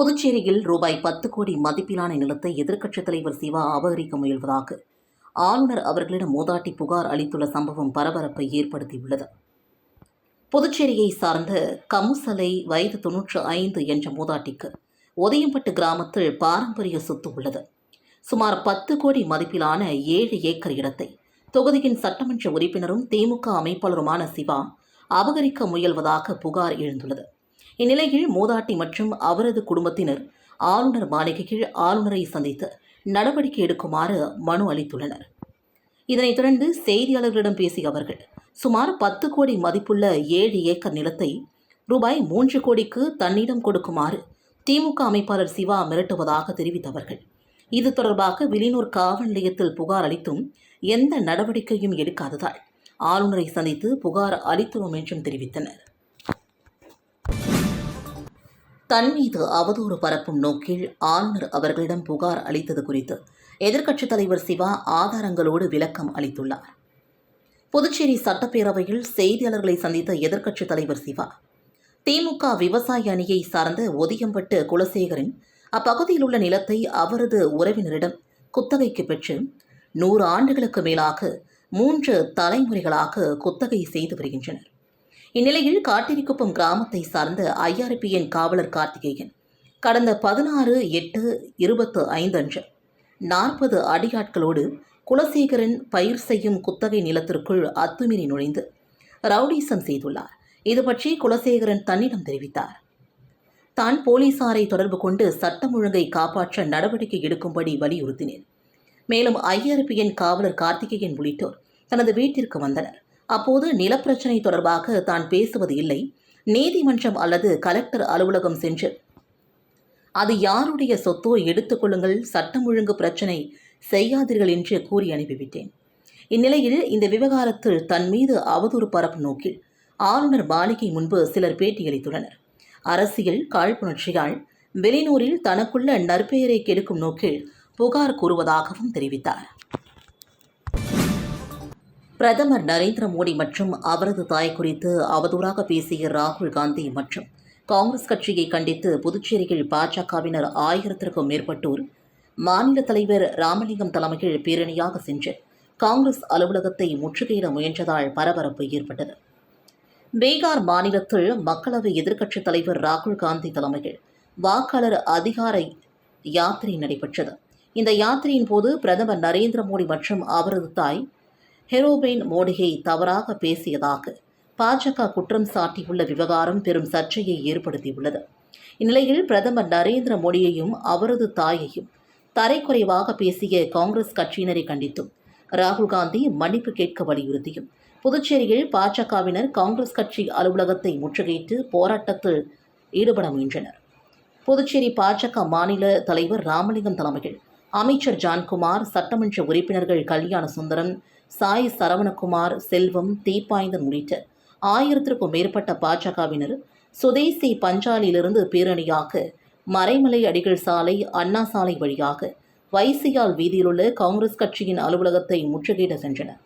புதுச்சேரியில் ரூபாய் பத்து கோடி மதிப்பிலான நிலத்தை எதிர்க்கட்சித் தலைவர் சிவா அபகரிக்க முயல்வதாக ஆளுநர் அவர்களிடம் மூதாட்டி புகார் அளித்துள்ள சம்பவம் பரபரப்பை ஏற்படுத்தியுள்ளது. புதுச்சேரியை சார்ந்த கமுசலை வயது தொன்னூற்று ஐந்து என்ற மூதாட்டிக்கு ஒதியம்பட்டு கிராமத்தில் பாரம்பரிய சொத்து உள்ளது. சுமார் பத்து கோடி மதிப்பிலான ஏழு ஏக்கர் இடத்தை தொகுதியின் சட்டமன்ற உறுப்பினரும் திமுக அமைப்பாளருமான சிவா அபகரிக்க முயல்வதாக புகார் எழுந்துள்ளது. இந்நிலையில் மூதாட்டி மற்றும் அவரது குடும்பத்தினர் ஆளுநர் மாளிகையில் ஆளுநரை சந்தித்து நடவடிக்கை எடுக்குமாறு மனு அளித்துள்ளனர். இதனைத் தொடர்ந்து செய்தியாளர்களிடம் பேசிய அவர்கள் சுமார் பத்து கோடி மதிப்புள்ள ஏழு ஏக்கர் நிலத்தை ரூபாய் மூன்று கோடிக்கு தன்னிடம் கொடுக்குமாறு திமுக அமைப்பாளர் சிவா மிரட்டுவதாக தெரிவித்தவர்கள். இது தொடர்பாக விலினூர் காவல் நிலையத்தில் புகார் அளித்தும் எந்த நடவடிக்கையும் எடுக்காததால் ஆளுநரை சந்தித்து புகார் அளித்துள்ளோம் என்றும் தெரிவித்தனர். தன் மீது அவதூறு பரப்பும் நோக்கில் ஆளுநர் அவர்களிடம் புகார் அளித்தது குறித்து எதிர்க்கட்சித் தலைவர் சிவா ஆதாரங்களோடு விளக்கம் அளித்துள்ளார். புதுச்சேரி சட்டப்பேரவையில் செய்தியாளர்களை சந்தித்த எதிர்க்கட்சித் தலைவர் சிவா திமுக விவசாய அணியை சார்ந்த ஒதியம்பட்டு குலசேகரின் அப்பகுதியில் உள்ள நிலத்தை அவரது உறவினரிடம் குத்தகைக்கு பெற்று நூறு ஆண்டுகளுக்கு மேலாக மூன்று தலைமுறைகளாக குத்தகை செய்து வருகின்றனர். இந்நிலையில் காட்டிரிக்குப்பம் கிராமத்தை சார்ந்த ஐஆர்பிஎன் காவலர் கார்த்திகேயன் கடந்த பதினாறு எட்டு இருபத்து ஐந்து அன்று நாற்பது அடியாட்களோடு குலசேகரன் பயிர் செய்யும் குத்தகை நிலத்திற்குள் அத்துமீறி நுழைந்து ரவுடிசம் செய்துள்ளார். இது பற்றி குலசேகரன் தன்னிடம் தெரிவித்தார். தான் போலீசாரை தொடர்பு கொண்டு சட்டம் ஒழுங்கை காப்பாற்ற நடவடிக்கை எடுக்கும்படி வலியுறுத்தினேன். மேலும் ஐஆர்பிஎன் காவலர் கார்த்திகேயன் உள்ளிட்டோர் தனது வீட்டிற்கு வந்தனர். அப்போது நிலப்பிரச்சினை தொடர்பாக தான் பேசுவது இல்லை. நீதிமன்றம் அல்லது கலெக்டர் அலுவலகம் சென்று அது யாருடைய சொத்தோ எடுத்துக்கொள்ளுங்கள் சட்டம் ஒழுங்கு பிரச்சனை செய்யாதீர்கள் என்று கூறி அனுப்பிவிட்டேன். இந்நிலையில் இந்த விவகாரத்தில் தன் மீது அவதூறு பரப்பு நோக்கில் ஆளுநர் மாளிகை முன்பு சிலர் பேட்டியளித்துள்ளனர். அரசியல் காழ்ப்புணர்ச்சியால் வெளிநூரில் தனக்குள்ள நற்பெயரை கெடுக்கும் நோக்கில் புகார் கூறுவதாகவும் தெரிவித்தார். பிரதமர் நரேந்திர மோடி மற்றும் அவரது தாய் குறித்து அவதூறாக பேசிய ராகுல் காந்தி மற்றும் காங்கிரஸ் கட்சியை கண்டித்து புதுச்சேரியில் பாஜகவினர் ஆயிரத்திற்கும் மேற்பட்டோர் மாநில தலைவர் ராமலிங்கம் தலைமையில் பேரணியாக சென்று காங்கிரஸ் அலுவலகத்தை முற்றுகையிட முயன்றதால் பரபரப்பு ஏற்பட்டது. பீகார் மாநிலத்தில் மக்களவை எதிர்க்கட்சித் தலைவர் ராகுல் காந்தி தலைமையில் வாக்காளர் அதிகார யாத்திரை நடைபெற்றது. இந்த யாத்திரையின் போது பிரதமர் நரேந்திர மோடி மற்றும் அவரது தாய் ஹெரோபெயின் மோடியை தவறாக பேசியதாக பாஜக குற்றம் சாட்டியுள்ள விவகாரம் பெரும் சர்ச்சையை ஏற்படுத்தியுள்ளது. இந்நிலையில் பிரதமர் நரேந்திர மோடியையும் அவரது தாயையும் தரைக்குறைவாக பேசிய காங்கிரஸ் கட்சியினரை கண்டித்தும் ராகுல் காந்தி மன்னிப்பு கேட்க வலியுறுத்தியும் புதுச்சேரியில் பாஜகவினர் காங்கிரஸ் கட்சி அலுவலகத்தை முற்றுகையிட்டு போராட்டத்தில் ஈடுபட முயன்றனர். புதுச்சேரி பாஜக மாநில தலைவர் ராமலிங்கம் தலைமையில் அமைச்சர் ஜான்குமார் சட்டமன்ற உறுப்பினர்கள் கல்யாண சுந்தரம் சாய் சரவணகுமார் செல்வம் தீப்பாய்ந்தன் உள்ளிட்ட ஆயிரத்திற்கும் மேற்பட்ட பாஜகவினர் சுதேசி பஞ்சாலிலிருந்து பேரணியாக மறைமலை அடிகள் சாலை அண்ணா சாலை வழியாக வைசியால் வீதியிலுள்ள காங்கிரஸ் கட்சியின் அலுவலகத்தை முற்றுகையிட சென்றனர்.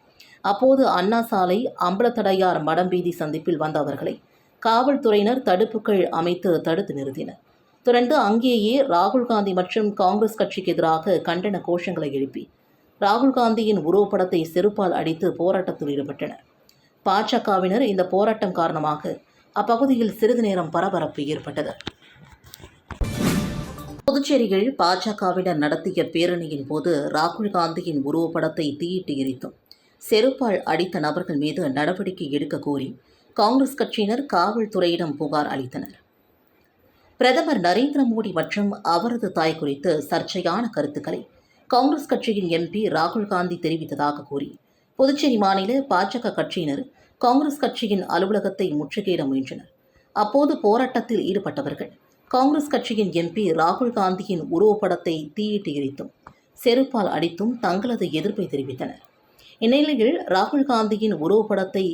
அப்போது அண்ணா சாலை அம்பலத்தடையார் மடம் வீதி சந்திப்பில் வந்த அவர்களை காவல்துறையினர் தடுப்புகள் அமைத்து தடுத்து நிறுத்தினர். தொடர்ந்து அங்கேயே ராகுல் காந்தி மற்றும் காங்கிரஸ் கட்சிக்கு எதிராக கண்டன கோஷங்களை எழுப்பி ராகுல் காந்தியின் உருவப்படத்தை செருப்பால் அடித்து போராட்டத்தில் ஈடுபட்டனர். பாஜகவினர் இந்த போராட்டம் காரணமாக அப்பகுதியில் சிறிது நேரம் பரபரப்பு ஏற்பட்டது. புதுச்சேரியில் பாஜகவினர் நடத்திய பேரணியின் போது ராகுல் காந்தியின் உருவப்படத்தை தீயிட்டு எரித்தும். செருப்பால் அடித்த நபர்கள் மீது நடவடிக்கை எடுக்க கோரி காங்கிரஸ் கட்சியினர் காவல்துறையிடம் புகார் அளித்தனர். பிரதமர் நரேந்திர மோடி மற்றும் அவரது தாய் குறித்து சர்ச்சையான கருத்துக்களை காங்கிரஸ் கட்சியின் எம்பி ராகுல் காந்தி தெரிவித்ததாக கூறி புதுச்சேரி மாநில பாஜக கட்சியினர் காங்கிரஸ் கட்சியின் அலுவலகத்தை முற்றுகையிட முயன்றனர். அப்போது போராட்டத்தில் ஈடுபட்டவர்கள் காங்கிரஸ் கட்சியின் எம்பி ராகுல் காந்தியின் உருவப்படத்தை தீயிட்டு எரித்தும் செருப்பால் அடித்தும் தங்களது எதிர்ப்பை தெரிவித்தனர். இந்நிலையில் ராகுல் காந்தியின் உருவப்படத்தை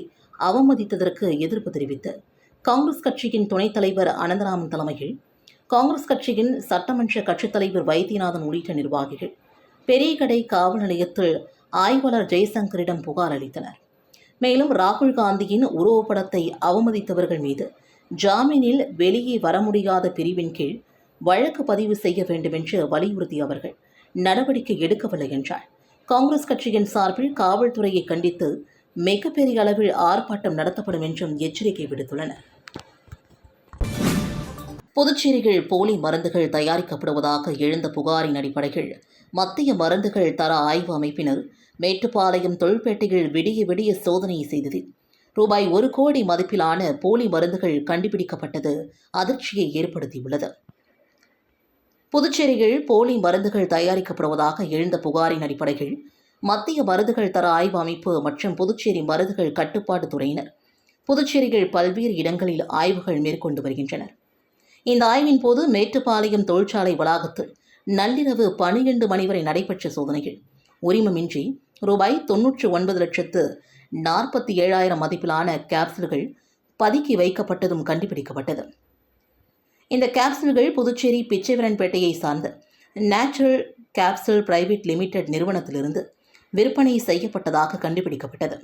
அவமதித்ததற்கு எதிர்ப்பு தெரிவித்து காங்கிரஸ் கட்சியின் துணைத் தலைவர் அனந்தராமன் தலைமையில் காங்கிரஸ் கட்சியின் சட்டமன்ற கட்சித் தலைவர் வைத்தியநாதன் உள்ளிட்ட நிர்வாகிகள் பெரியகடை காவல் நிலையத்தில் ஆய்வாளர் ஜெய்சங்கரிடம் புகார் அளித்தனர். மேலும் ராகுல் காந்தியின் உருவப்படத்தை அவமதித்தவர்கள் மீது ஜாமீனில் வெளியே வர முடியாத பிரிவின் கீழ் வழக்கு பதிவு செய்ய வேண்டும் என்று வலியுறுத்திய அவர்கள் நடவடிக்கை எடுக்கவில்லை என்றார். காங்கிரஸ் கட்சியின் சார்பில் காவல்துறையை கண்டித்து மிகப்பெரிய அளவில் ஆர்ப்பாட்டம் நடத்தப்படும் என்றும் எச்சரிக்கை விடுத்துள்ளனர். புதுச்சேரியில் போலி மருந்துகள் தயாரிக்கப்படுவதாக எழுந்த புகாரின் அடிப்படையில் மத்திய மருந்துகள் தர ஆய்வு அமைப்பினர் மேட்டுப்பாளையம் தொழிற்பேட்டையில் விடிய விடிய சோதனை செய்தது. ரூபாய் ஒரு கோடி மதிப்பிலான போலி மருந்துகள் கண்டுபிடிக்கப்பட்டது அதிர்ச்சியை ஏற்படுத்தியுள்ளது. புதுச்சேரியில் போலி மருந்துகள் தயாரிக்கப்படுவதாக எழுந்த புகாரின் அடிப்படையில் மத்திய மருந்துகள் தர ஆய்வு அமைப்பு மற்றும் புதுச்சேரி மருந்துகள் கட்டுப்பாட்டு துறையினர் புதுச்சேரியில் பல்வேறு இடங்களில் ஆய்வுகள் மேற்கொண்டு வருகின்றனர். இந்த ஆய்வின் போது மேட்டுப்பாளையம் தொழிற்சாலை வளாகத்தில் நள்ளிரவு பனிரெண்டு மணி வரை நடைபெற்ற சோதனைகள். உரிமமின்றி ரூபாய் தொன்னூற்று ஒன்பது லட்சத்து நாற்பத்தி ஏழாயிரம் மதிப்பிலான கேப்சூல்கள் பதுக்கி வைக்கப்பட்டதும் கண்டுபிடிக்கப்பட்டது. இந்த கேப்சூல்கள் புதுச்சேரி பிச்சைவரன்பேட்டையை சார்ந்த நேச்சுரல் கேப்சூல் பிரைவேட் லிமிடெட் நிறுவனத்திலிருந்து விற்பனை செய்யப்பட்டதாக கண்டுபிடிக்கப்பட்டது.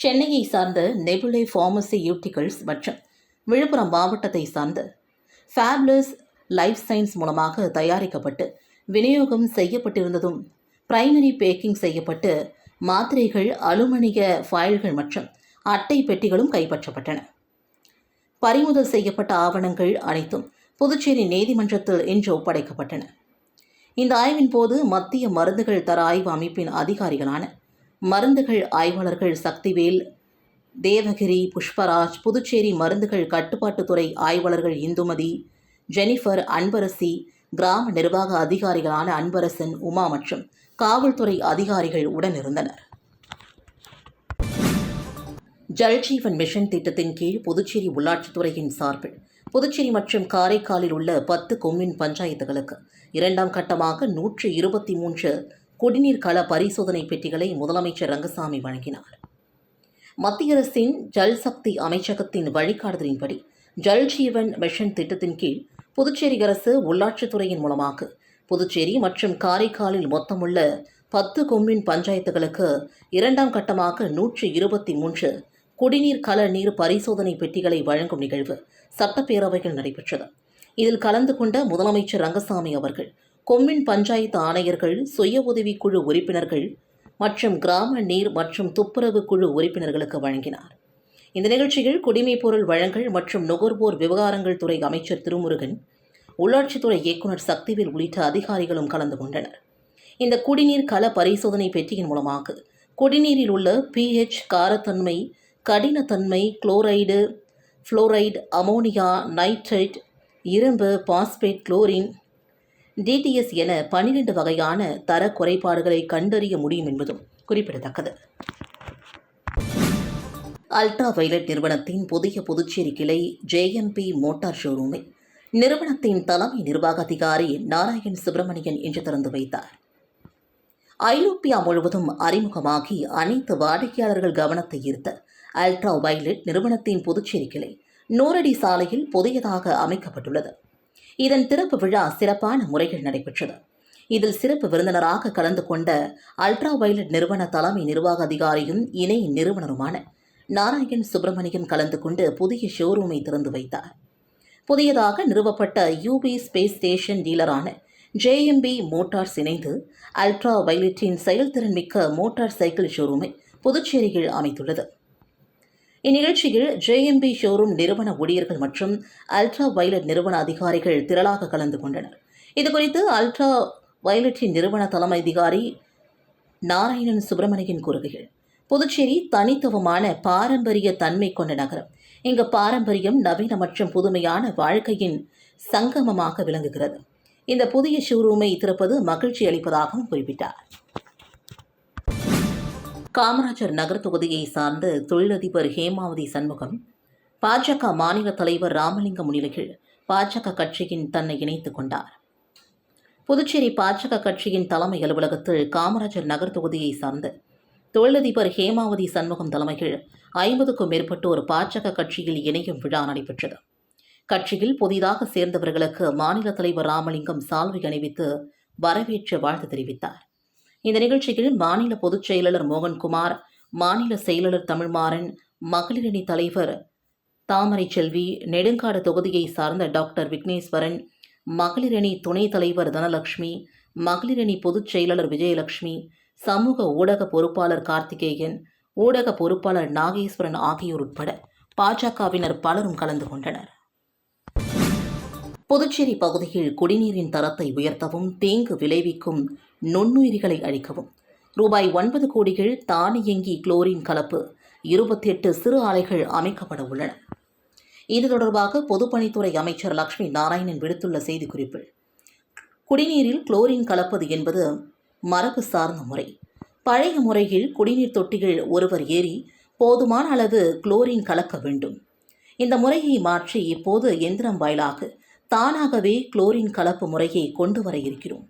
சென்னையை சார்ந்த நெபுலே ஃபார்மசியூட்டிகல்ஸ் மற்றும் விழுப்புரம் மாவட்டத்தை சார்ந்த ஃபேப்லஸ் லைஃப் சயின்ஸ் மூலமாக தயாரிக்கப்பட்டு விநியோகம் செய்யப்பட்டிருந்ததும் பிரைமரி பேக்கிங் செய்யப்பட்டு மாத்திரைகள் அலுமினிய ஃபைல்கள் மற்றும் அட்டை பெட்டிகளும் கைப்பற்றப்பட்டன. பறிமுதல் செய்யப்பட்ட ஆவணங்கள் அனைத்தும் புதுச்சேரி நீதிமன்றத்தில் இன்று ஒப்படைக்கப்பட்டன. இந்த ஆய்வின் போது மத்திய மருந்துகள் தர ஆய்வு அமைப்பின் அதிகாரிகளான மருந்துகள் ஆய்வாளர்கள் சக்திவேல் தேவகிரி புஷ்பராஜ் புதுச்சேரி மருந்துகள் கட்டுப்பாட்டுத்துறை ஆய்வாளர்கள் இந்துமதி ஜெனிஃபர் அன்பரசி கிராம நிர்வாக அதிகாரிகளான அன்பரசன் உமா மற்றும் காவல்துறை அதிகாரிகள் உடனிருந்தனர் ஜல்ஜீவன் மிஷன் திட்டத்தின் கீழ் புதுச்சேரி உள்ளாட்சித்துறையின் சார்பில் புதுச்சேரி மற்றும் காரைக்காலில் உள்ள பத்து கொம்யூன் பஞ்சாயத்துகளுக்கு இரண்டாம் கட்டமாக நூற்று இருபத்தி மூன்று குடிநீர் கள பரிசோதனை பெட்டிகளை முதலமைச்சர் ரங்கசாமி வழங்கினார். மத்திய அரசின் ஜல் சக்தி அமைச்சகத்தின் வழிகாட்டுதலின்படி ஜல் ஜீவன் மிஷன் திட்டத்தின் கீழ் புதுச்சேரி அரசு உள்ளாட்சித்துறையின் மூலமாக புதுச்சேரி மற்றும் காரைக்காலில் மொத்தமுள்ள பத்து கொம்யூன் பஞ்சாயத்துகளுக்கு இரண்டாம் கட்டமாக நூற்றி இருபத்தி மூன்று குடிநீர் கல நீர் பரிசோதனை பெட்டிகளை வழங்கும் நிகழ்வு சட்டப்பேரவையில் நடைபெற்றது. இதில் கலந்து கொண்ட முதலமைச்சர் ரங்கசாமி அவர்கள் கொம்மின் பஞ்சாயத்து ஆணையர்கள் சுய உதவிக்குழு உறுப்பினர்கள் மற்றும் கிராம நீர் மற்றும் துப்புரவு குழு உறுப்பினர்களுக்கு வழங்கினார். இந்த நிகழ்ச்சியில் குடிமைப் பொருள் வழங்கல் மற்றும் நுகர்வோர் விவகாரங்கள் துறை அமைச்சர் திருமுருகன் உள்ளாட்சித்துறை இயக்குநர் சக்திவேல் உள்ளிட்ட அதிகாரிகளும் கலந்து கொண்டனர். இந்த குடிநீர் கல பரிசோதனை பெட்டியின் மூலமாக குடிநீரில் உள்ள பிஹெச் காரத்தன்மை கடினத்தன்மை குளோரைடு ஃப்ளோரைடு அமோனியா நைட்ரைட் இரும்பு பாஸ்பேட் குளோரின் டிடிஎஸ் என பன்னிரண்டு வகையான தர குறைபாடுகளை கண்டறிய முடியும் என்பதும் குறிப்பிடத்தக்கது. அல்ட்ரா வைலட் நிறுவனத்தின் புதிய புதுச்சேரி கிளை ஜேஎம்பி மோட்டார் ஷோரூமை நிறுவனத்தின் தலைமை நிர்வாக அதிகாரி நாராயண் சுப்பிரமணியன் இன்று திறந்து வைத்தார். ஐரோப்பியா முழுவதும் அறிமுகமாகி அனைத்து வாடிக்கையாளர்கள் கவனத்தை ஈர்த்த அல்ட்ரா வைலட் நிறுவனத்தின் புதுச்சேரி கிளை நூறடி சாலையில் புதியதாக அமைக்கப்பட்டுள்ளது. இதன் திறப்பு விழா சிறப்பான முறையில் நடைபெற்றது. இதில் சிறப்பு விருந்தினராக கலந்து கொண்ட அல்ட்ரா வயலட் நிறுவன தலைமை நிர்வாக அதிகாரியும் இணை நிறுவனருமான நாராயண் சுப்பிரமணியம் கலந்து கொண்டு புதிய ஷோரூமை திறந்து வைத்தார். புதியதாக நிறுவப்பட்ட யூபி ஸ்பேஸ் ஸ்டேஷன் டீலரான ஜேஎம்பி மோட்டார்ஸ் இணைந்து அல்ட்ரா வயலட்டின் செயல்திறன் மிக்க மோட்டார் சைக்கிள் ஷோரூமை புதுச்சேரியில் அமைத்துள்ளது. இந்நிகழ்ச்சியில் ஜேஎம்பி ஷோரூம் நிறுவன ஊழியர்கள் மற்றும் அல்ட்ரா வயலட் நிறுவன அதிகாரிகள் திரளாக கலந்து கொண்டனர். இதுகுறித்து அல்ட்ரா வயலட்டின் நிறுவன தலைமை அதிகாரி நாராயணன் சுப்பிரமணியன் கூறுகையில் புதுச்சேரி தனித்துவமான பாரம்பரிய தன்மை கொண்ட நகரம். இங்கு பாரம்பரியம் நவீன மற்றும் புதுமையான வாழ்க்கையின் சங்கமமாக விளங்குகிறது. இந்த புதிய ஷோரூமை திறப்பது மகிழ்ச்சி அளிப்பதாகவும் குறிப்பிட்டார். காமராஜர் நகர் தொகுதியை சார்ந்த தொழிலதிபர் ஹேமாவதி சண்முகம் பாஜக மாநில தலைவர் ராமலிங்க முன்னிலையில் பாஜக கட்சியின் தன்னை இணைத்துக் கொண்டார். புதுச்சேரி பாஜக கட்சியின் தலைமை அலுவலகத்தில் காமராஜர் நகர் தொகுதியை சார்ந்த தொழிலதிபர் ஹேமாவதி சண்முகம் தலைமையில் ஐம்பதுக்கும் மேற்பட்டோர் பாஜக கட்சியில் இணையும் விழா நடைபெற்றது. கட்சியில் புதிதாக சேர்ந்தவர்களுக்கு மாநில தலைவர் ராமலிங்கம் சால்வை அணிவித்து வரவேற்று வாழ்த்து தெரிவித்தார். இந்த நிகழ்ச்சியில் மாநில பொதுச் செயலாளர் மோகன்குமார் மாநில செயலாளர் தமிழ்மாறன் மகளிரணி தலைவர் தாமரை செல்வி நெடுங்காடு தொகுதியை சார்ந்த டாக்டர் விக்னேஸ்வரன் மகளிரணி துணைத் தலைவர் தனலட்சுமி மகளிரணி பொதுச் செயலாளர் விஜயலட்சுமி சமூக ஊடக பொறுப்பாளர் கார்த்திகேயன் ஊடக பொறுப்பாளர் நாகேஸ்வரன் ஆகியோர் உட்பட பாஜகவினர் பலரும் கலந்து கொண்டனர். புதுச்சேரி பகுதியில் குடிநீரின் தரத்தை உயர்த்தவும் தீங்கு விளைவிக்கும் நுண்ணுயிரிகளை அழிக்கவும். ரூபாய் ஒன்பது கோடிகள் தானியங்கி குளோரின் கலப்பு. இருபத்தி எட்டு சிறு ஆலைகள் அமைக்கப்பட உள்ளன. இது தொடர்பாக பொதுப்பணித்துறை அமைச்சர் லக்ஷ்மி நாராயணன் விடுத்துள்ள செய்திக்குறிப்பில் குடிநீரில் குளோரின் கலப்பது என்பது மரபு சார்ந்த முறை. பழைய முறையில் குடிநீர் தொட்டிகள் ஒருவர் ஏறி போதுமான அளவு குளோரின் கலக்க வேண்டும். இந்த முறையை மாற்றி இப்போது எந்திரம் வாயிலாக தானாகவே குளோரின் கலப்பு முறையை கொண்டு வர இருக்கிறோம்.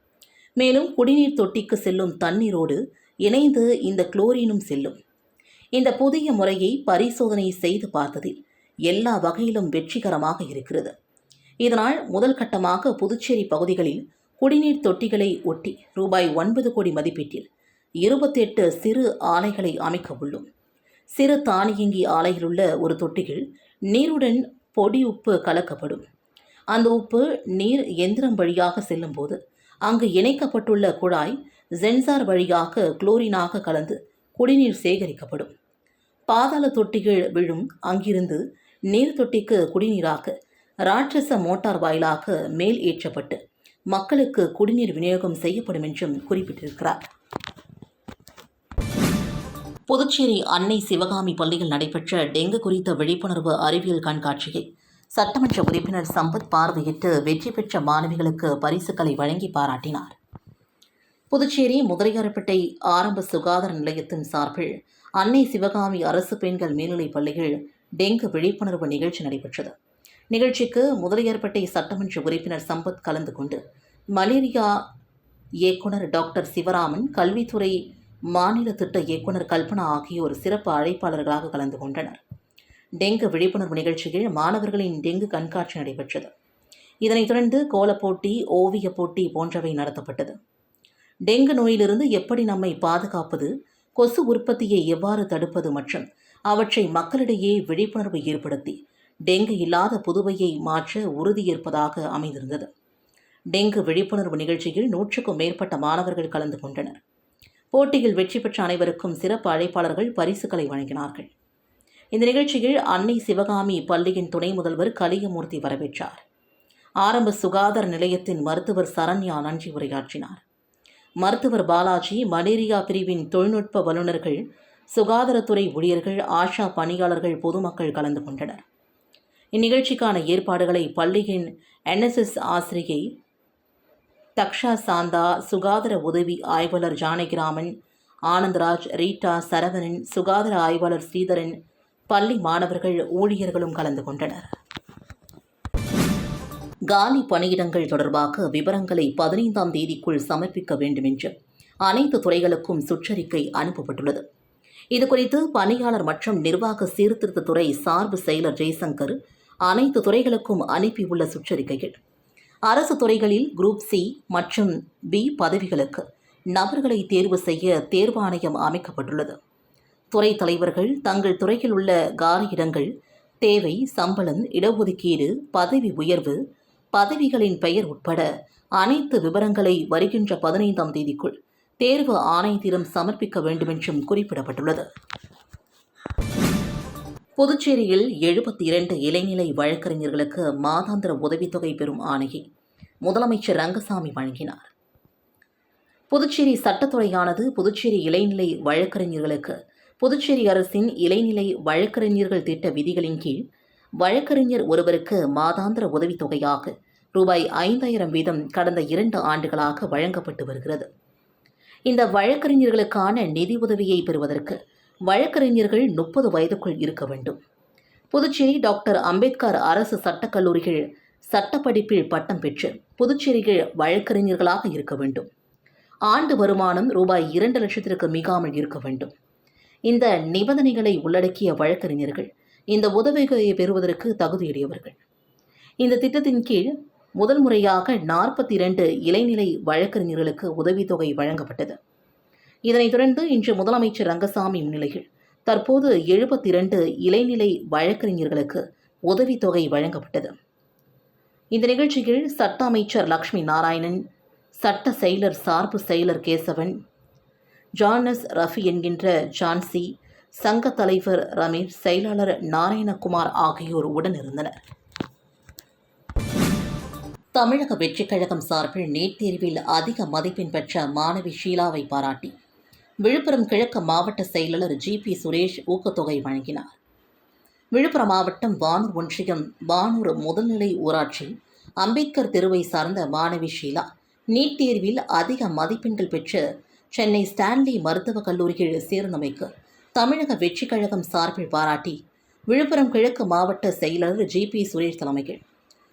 மேலும் குடிநீர் தொட்டிக்கு செல்லும் தண்ணீரோடு இணைந்து இந்த குளோரினும் செல்லும். இந்த புதிய முறையை பரிசோதனை செய்து பார்த்ததில் எல்லா வகையிலும் வெற்றிகரமாக இருக்கிறது. இதனால் முதல் கட்டமாக புதுச்சேரி பகுதிகளில் குடிநீர் தொட்டிகளை ஒட்டி ரூபாய் ஒன்பது கோடி மதிப்பீட்டில் இருபத்தெட்டு சிறு ஆலைகளை அமைக்க உள்ளோம். சிறு தானியங்கி ஆலையிலுள்ள ஒரு தொட்டியில் நீருடன் பொடி உப்பு கலக்கப்படும். அந்த உப்பு நீர் எந்திரம் வழியாக செல்லும்போது அங்கு இணைக்கப்பட்டுள்ள குழாய் சென்சார் வழியாக குளோரினாக கலந்து குடிநீர் சேகரிக்கப்படும். பாதாள தொட்டிகள் விழும் அங்கிருந்து நீர் தொட்டிக்கு குடிநீராக ராட்சச மோட்டார் வாயிலாக மேல் ஏற்றப்பட்டு மக்களுக்கு குடிநீர் விநியோகம் செய்யப்படும் என்றும் குறிப்பிட்டிருக்கிறார். புதுச்சேரி அன்னை சிவகாமி பள்ளியில் நடைபெற்ற டெங்கு குறித்த விழிப்புணர்வு அறிவியல் கண்காட்சியை சட்டமன்ற உறுப்பினர் சம்பத் பார்வையிட்டு வெற்றி பெற்ற மாணவிகளுக்கு பரிசுகளை வழங்கி பாராட்டினார். புதுச்சேரி முதலியார்பேட்டை ஆரம்ப சுகாதார நிலையத்தின் சார்பில் அன்னை சிவகாமி அரசு பெண்கள் மேல்நிலைப் பள்ளியில் டெங்கு விழிப்புணர்வு நிகழ்ச்சி நடைபெற்றது. நிகழ்ச்சிக்கு முதலியார்பேட்டை சட்டமன்ற உறுப்பினர் சம்பத் கலந்து கொண்டு மலேரியா இயக்குனர் டாக்டர் சிவராமன் கல்வித்துறை மாநில திட்ட இயக்குனர் கல்பனா ஆகியோர் சிறப்பு அழைப்பாளர்களாக கலந்து கொண்டனர். டெங்கு விழிப்புணர்வு நிகழ்ச்சியில் மாணவர்களின் டெங்கு கண்காட்சி நடைபெற்றது. இதனைத் தொடர்ந்து கோலப்போட்டி ஓவியப் போட்டி போன்றவை நடத்தப்பட்டது. டெங்கு நோயிலிருந்து எப்படி நம்மை பாதுகாப்பது கொசு உற்பத்தியை எவ்வாறு தடுப்பது மற்றும் அவற்றை மக்களிடையே விழிப்புணர்வு ஏற்படுத்தி டெங்கு இல்லாத புதுவையை மாற்ற உறுதியேற்பதாக அமைந்திருந்தது. டெங்கு விழிப்புணர்வு நிகழ்ச்சியில் நூற்றுக்கும் மேற்பட்ட மாணவர்கள் கலந்து கொண்டனர். போட்டியில் வெற்றி பெற்ற அனைவருக்கும் சிறப்பு அழைப்பாளர்கள் பரிசுகளை வழங்கினார்கள். இந்த நிகழ்ச்சியில் அன்னை சிவகாமி பள்ளியின் துணை முதல்வர் கலியமூர்த்தி வரவேற்றார். ஆரம்ப சுகாதார நிலையத்தின் மருத்துவர் சரண்யா நன்றி உரையாற்றினார். மருத்துவர் பாலாஜி மலேரியா பிரிவின் தொழில்நுட்ப வல்லுநர்கள் சுகாதாரத்துறை ஊழியர்கள் ஆஷா பணியாளர்கள் பொதுமக்கள் கலந்து கொண்டனர். இந்நிகழ்ச்சிக்கான ஏற்பாடுகளை பள்ளியின் என்எஸ்எஸ் ஆசிரியை தக்ஷா சாந்தா சுகாதார உதவி ஆய்வாளர் ஜானகிராமன் ஆனந்தராஜ் ரீட்டா சரவணன் சுகாதார ஆய்வாளர் ஸ்ரீதரன் பள்ளி மாணவர்கள் ஊழியர்களும் கலந்து கொண்டனர். காலி பணியிடங்கள் தொடர்பாக விவரங்களை பதினைந்தாம் தேதிக்குள் சமர்ப்பிக்க வேண்டும் என்று அனைத்து துறைகளுக்கும் சுற்றறிக்கை அனுப்பப்பட்டுள்ளது. இதுகுறித்து பணியாளர் மற்றும் நிர்வாக சீர்திருத்தத்துறை சார்பு செயலர் ஜெய்சங்கர் அனைத்து துறைகளுக்கும் அனுப்பியுள்ள சுற்றறிக்கையில் அரசு துறைகளில் குரூப் சி மற்றும் பி பதவிகளுக்கு நபர்களை தேர்வு செய்ய தேர்வாணையம் அமைக்கப்பட்டுள்ளது. துறை தலைவர்கள் தங்கள் துறையில் உள்ள காலி இடங்கள் தேவை சம்பளம் இடஒதுக்கீடு பதவி உயர்வு பதவிகளின் பெயர் உட்பட அனைத்து விவரங்களை வருகின்ற பதினைந்தாம் தேதிக்குள் தேர்வு ஆணையத்திடம் சமர்ப்பிக்க வேண்டுமென்றும் குறிப்பிடப்பட்டுள்ளது. புதுச்சேரியில் எழுபத்தி இரண்டு இளைநிலை வழக்கறிஞர்களுக்கு மாதாந்திர உதவித்தொகை பெறும் ஆணையை முதலமைச்சர் ரங்கசாமி வழங்கினார். புதுச்சேரி சட்டத்துறையானது புதுச்சேரி இளைநிலை வழக்கறிஞர்களுக்கு புதுச்சேரி அரசின் இளைநிலை வழக்கறிஞர்கள் திட்ட விதிகளின் கீழ் வழக்கறிஞர் ஒருவருக்கு மாதாந்திர உதவித்தொகையாக ரூபாய் ஐந்தாயிரம் வீதம் கடந்த இரண்டு ஆண்டுகளாக வழங்கப்பட்டு வருகிறது. இந்த வழக்கறிஞர்களுக்கான நிதி உதவியை பெறுவதற்கு வழக்கறிஞர்கள் முப்பது வயதுக்குள் இருக்க வேண்டும். புதுச்சேரி டாக்டர் அம்பேத்கர் அரசு சட்டக் கல்லூரிகள் சட்டப்படிப்பில் பட்டம் பெற்று புதுச்சேரியில் வழக்கறிஞர்களாக இருக்க வேண்டும். ஆண்டு வருமானம் ரூபாய் இரண்டு லட்சத்திற்கு மிகாமல் இருக்க வேண்டும். இந்த நிபந்தனைகளை உள்ளடக்கிய வழக்கறிஞர்கள் இந்த உதவிகளை பெறுவதற்கு தகுதியுடையவர்கள். இந்த திட்டத்தின் கீழ் முதல் முறையாக நாற்பத்தி இரண்டு இளைநிலை வழக்கறிஞர்களுக்கு உதவித்தொகை வழங்கப்பட்டது. இதனைத் தொடர்ந்து இன்று முதலமைச்சர் ரங்கசாமி முன்னிலையில் தற்போது எழுபத்தி இரண்டு இளைநிலை வழக்கறிஞர்களுக்கு உதவித்தொகை வழங்கப்பட்டது. இந்த நிகழ்ச்சியில் சட்ட அமைச்சர் லக்ஷ்மி நாராயணன் சட்ட செயலர் சார்பு செயலர் கேசவன் ஜானஸ் ரஃபி என்கின்ற ஜான்சி சங்க தலைவர் ரமேஷ் செயலாளர் நாராயணகுமார் ஆகியோர் உடனிருந்தனர் தமிழக வெற்றிக் கழகம் சார்பில் நீட் தேர்வில் அதிக மதிப்பெண் பெற்ற மாணவி ஷீலாவை பாராட்டி விழுப்புரம் கிழக்கு மாவட்ட செயலாளர் ஜி. பி. சுரேஷ் ஊக்கத்தொகை வழங்கினார். விழுப்புரம் மாவட்டம் வானூர் ஒன்றியம் வானூர் முதல்நிலை ஊராட்சி அம்பேத்கர் தெருவை சார்ந்த மாணவி ஷீலா நீட் தேர்வில் அதிக மதிப்பெண்கள் பெற்று சென்னை ஸ்டான்லி மருத்துவக் கல்லூரியில் சேர்ந்தமைக்கு தமிழக வெற்றிக் கழகம் சார்பில் பாராட்டி விழுப்புரம் கிழக்கு மாவட்ட செயலாளர் ஜி. பி. சுரேஷ் தலைமையில்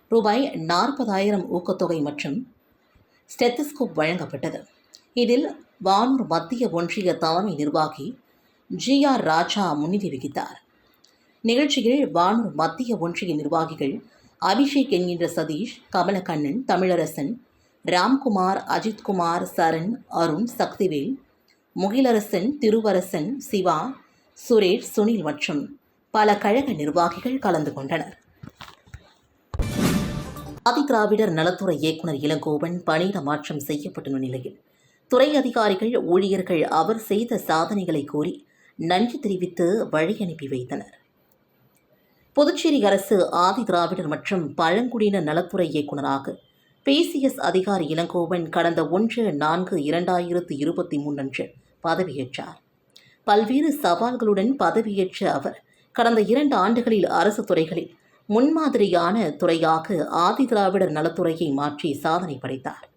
ரூபாய் நாற்பதாயிரம் ஊக்கத்தொகை மற்றும் ஸ்டெத்தஸ்கோப் வழங்கப்பட்டது. இதில் வானூர் மத்திய ஒன்றிய தலைமை நிர்வாகி ஜி. ஆர். ராஜா முன்னிலை வகித்தார். நிகழ்ச்சியில் வானூர் மத்திய ஒன்றிய நிர்வாகிகள் அபிஷேக் என்கின்ற சதீஷ் கமலக்கண்ணன் தமிழரசன் ராம்குமார் அஜித்குமார் சரண் அருண் சக்திவேல் முகிலரசன் திருவரசன் சிவா சுரேஷ் சுனில் மற்றும் பல கழக நிர்வாகிகள் கலந்து கொண்டனர். ஆதிதிராவிடர் நலத்துறை இயக்குனர் இளங்கோவன் பணியிட மாற்றம் செய்யப்பட்டுள்ள நிலையில் துறை அதிகாரிகள் ஊழியர்கள் அவர் செய்த சாதனைகளை கூறி நன்றி தெரிவித்து வழி அனுப்பி வைத்தனர். புதுச்சேரி அரசு ஆதி திராவிடர் மற்றும் பழங்குடியினர் நலத்துறை இயக்குநராக பிசிஎஸ் அதிகாரி இளங்கோவன் கடந்த ஒன்று நான்கு இரண்டாயிரத்து இருபத்தி மூன்று அன்று பதவியேற்றார். பல்வேறு சவால்களுடன் பதவியேற்ற அவர் கடந்த இரண்டு ஆண்டுகளில் அரசு துறைகளில் முன்மாதிரியான துறையாக ஆதிதிராவிடர் நலத்துறையை மாற்றி சாதனை படைத்தார்.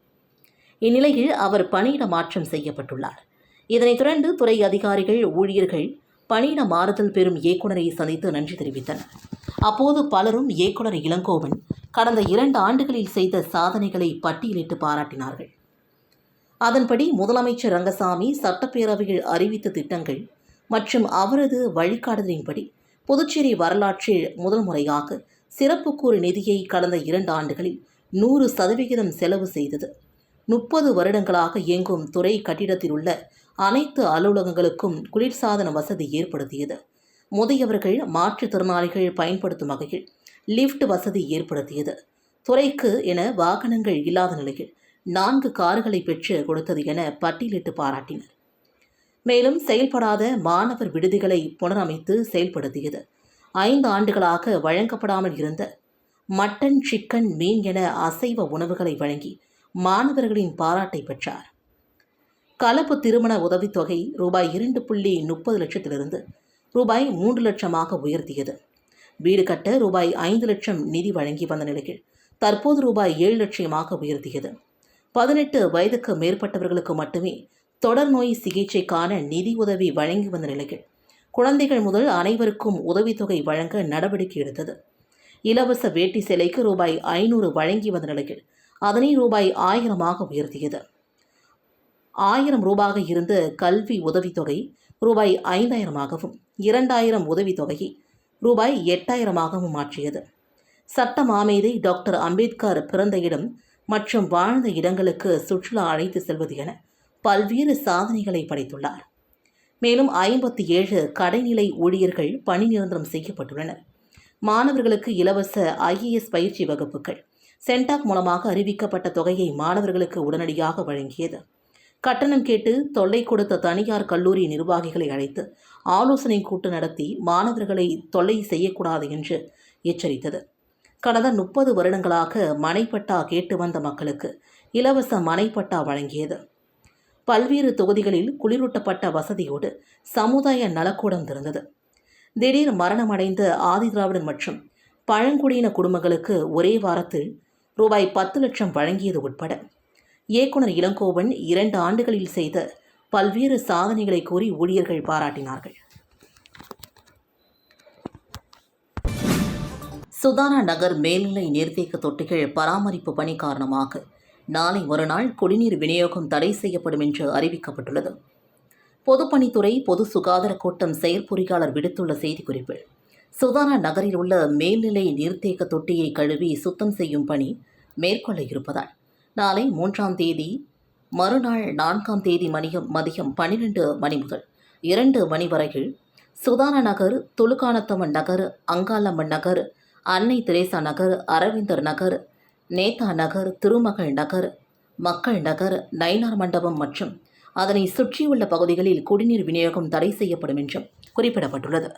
இந்நிலையில் அவர் பணியிட மாற்றம் செய்யப்பட்டுள்ளார். இதனைத் தொடர்ந்து துறை அதிகாரிகள் ஊழியர்கள் பணியிட மாறுதல் பெறும் இயக்குநரை சந்தித்து நன்றி தெரிவித்தனர். அப்போது பலரும் இயக்குனர் இளங்கோவன் கடந்த இரண்டு ஆண்டுகளில் செய்த சாதனைகளை பட்டியலிட்டு பாராட்டினார்கள். அதன்படி முதலமைச்சர் ரங்கசாமி சட்டப்பேரவையில் அறிவித்த திட்டங்கள் மற்றும் அவரது வழிகாட்டுதலின்படி புதுச்சேரி வரலாற்றில் முதல் முறையாக சிறப்புக்கூறு நிதியை கடந்த இரண்டு ஆண்டுகளில் நூறு சதவிகிதம் செலவு செய்தது. முப்பது வருடங்களாக இயங்கும் துறை கட்டிடத்தில் உள்ள அனைத்து அலுவலகங்களுக்கும் குளிர்சாதன வசதி ஏற்படுத்தியது. முதியவர்கள் மாற்றுத்திறனாளிகள் பயன்படுத்தும் வகையில் லிஃப்ட் வசதி ஏற்படுத்தியது. துறைக்கு என வாகனங்கள் இல்லாத நிலையில் நான்கு கார்களை பெற்று கொடுத்தது என பட்டியலிட்டு பாராட்டினர். மேலும் செயல்படாத மாணவர் விடுதிகளை புனரமைத்து செயல்படுத்தியது. ஐந்து ஆண்டுகளாக வழங்கப்படாமல் இருந்த மட்டன் சிக்கன் மீன் என அசைவ உணவுகளை வழங்கி மாணவர்களின் பாராட்டை பெற்றார். கலப்பு திருமண உதவித்தொகை ரூபாய் இரண்டு புள்ளி முப்பது லட்சத்திலிருந்து ரூபாய் மூன்று லட்சமாக உயர்த்தியது. வீடு கட்ட ரூபாய் ஐந்து லட்சம் நிதி வழங்கி வந்த நிலையில் தற்போது ரூபாய் ஏழு லட்சமாக உயர்த்தியது. பதினெட்டு வயதுக்கு மேற்பட்டவர்களுக்கு மட்டுமே தொடர் நோய் சிகிச்சைக்கான நிதி உதவி வழங்கி வந்த நிலையில் குழந்தைகள் முதல் அனைவருக்கும் உதவித்தொகை வழங்க நடவடிக்கை எடுத்தது. இலவச வேட்டி சிலைக்கு ரூபாய் ஐநூறு வழங்கி வந்த நிலையில் அதனை ரூபாய் ஆயிரமாக உயர்த்தியது. ஆயிரம் ரூபாக இருந்த கல்வி உதவித்தொகை ரூபாய் ஐந்தாயிரமாகவும் இரண்டாயிரம் உதவித்தொகையை ரூபாய் எட்டாயிரமாகவும் மாற்றியது. சட்ட மாமேதை டாக்டர் அம்பேத்கர் பிறந்த இடம் மற்றும் வாழ்ந்த இடங்களுக்கு சுற்றுலா அழைத்து செல்வது என பல்வேறு சாதனைகளை படைத்துள்ளார். மேலும் ஐம்பத்தி ஏழு கடைநிலை ஊழியர்கள் பணி நிரந்தரம் செய்யப்பட்டுள்ளனர். மாணவர்களுக்கு இலவச ஐஏஎஸ் பயிற்சி வகுப்புகள் சென்டாக் மூலமாக அறிவிக்கப்பட்ட தொகையை மாணவர்களுக்கு உடனடியாக வழங்கியது. கட்டணம் கேட்டு தொல்லை கொடுத்த தனியார் கல்லூரி நிர்வாகிகளை அழைத்து ஆலோசனை கூட்டு நடத்தி மாணவர்களை தொல்லை செய்யக்கூடாது என்று எச்சரித்தது. கடந்த முப்பது வருடங்களாக மனைப்பட்டா கேட்டு வந்த மக்களுக்கு இலவச மனைப்பட்டா வழங்கியது. பல்வேறு தொகுதிகளில் குளிரூட்டப்பட்ட வசதியோடு சமுதாய நலக்கூடம் திறந்தது. திடீர் மரணமடைந்த ஆதிதிராவிடர் மற்றும் பழங்குடியின குடும்பங்களுக்கு ஒரே வாரத்தில் ரூபாய் பத்து லட்சம் வழங்கியது உட்பட இயக்குனர் இளங்கோவன் இரண்டு ஆண்டுகளில் செய்த பல்வேறு சாதனைகளை கூறி ஊழியர்கள் பாராட்டினார்கள். சுதானா நகர் மேல்நிலை நீர்த்தேக்க தொட்டிகள் பராமரிப்பு பணி காரணமாக நாளை மறுநாள் குடிநீர் விநியோகம் தடை செய்யப்படும் என்று அறிவிக்கப்பட்டுள்ளது. பொதுப்பணித்துறை பொது சுகாதார கூட்டம் செயற்பொறியாளர் விடுத்துள்ள செய்திக்குறிப்பில் சுதானா நகரில் உள்ள மேல்நிலை நீர்த்தேக்க தொட்டியை கழுவி சுத்தம் செய்யும் பணி மேற்கொள்ள இருப்பதால் நாளை மூன்றாம் தேதி மறுநாள் நான்காம் தேதி மணியம் மதியம் பன்னிரெண்டு மணி முதல் இரண்டு மணி வரையில் சுதான நகர் துலுக்கானத்தம்மன் நகர் அங்காளம்மன் நகர் அன்னை திரேசா நகர் அரவிந்தர் நகர் நேதா நகர் திருமகள் நகர் மக்கள் நகர் நயினார் மண்டபம் மற்றும் அதனை சுற்றியுள்ள பகுதிகளில் குடிநீர் விநியோகம் தடை செய்யப்படும் என்றும் குறிப்பிடப்பட்டுள்ளது.